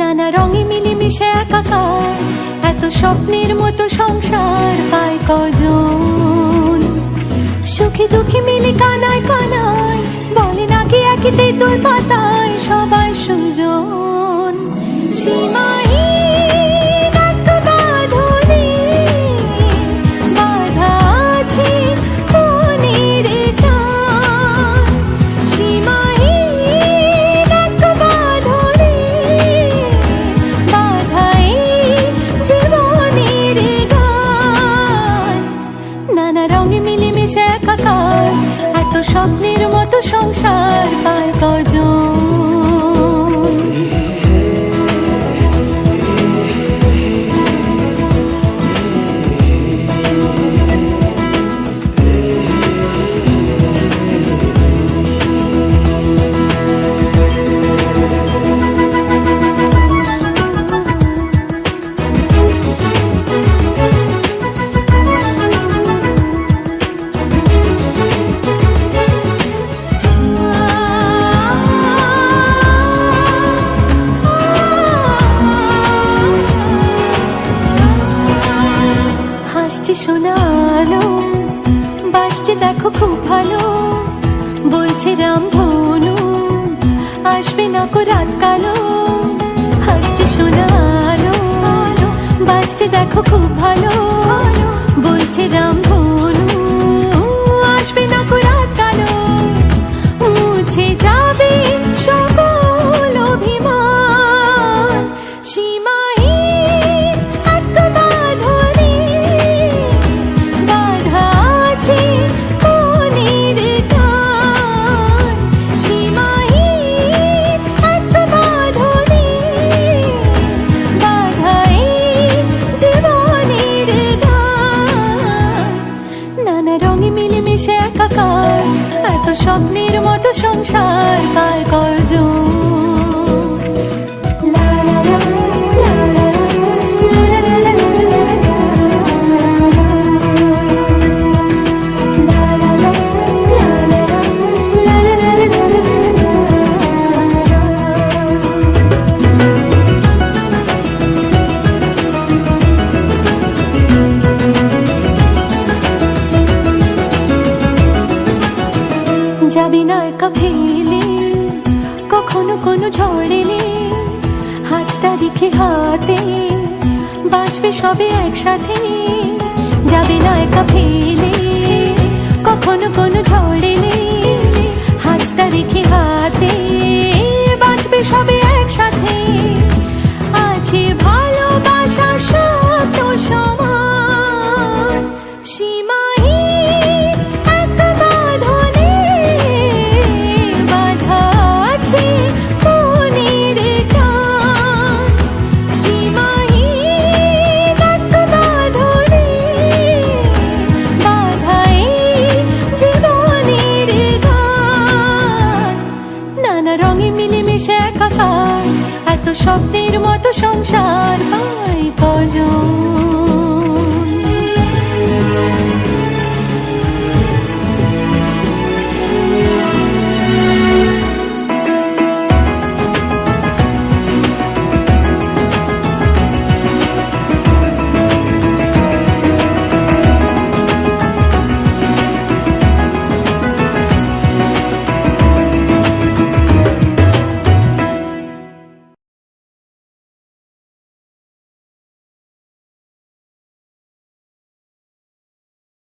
নানা রঙে মিলেমিশে একাকার, এত স্বপ্নের মতো সংসার পায় কজন? সুখী দুঃখী মিলে কানায় কানায়, বলে নাকি একই তেঁতুল পাতায় সবাই সুজন। সীমা স্বপ্নের মতো সংসার হাসছে শোনালো। বাসছে দেখো খুব ভালো, বলছে রাম ধনু আসবে না কো রাত কালো, হাসছে শোনালো। বাসছে দেখো খুব ভালো, বলছে রাম স্বপ্নের কখনো কোনো ঝড়ে এলে হাতটা রেখে হাতে বাঁচবে সবে একসাথে। যাবে না একা ফেলে, কখনো কোনো ঝড়ে এলে হাতটা রেখে হাতে বাঁচবে সবে একসাথে। পাই এত স্বপ্নের মতো সংসার পাই কজন?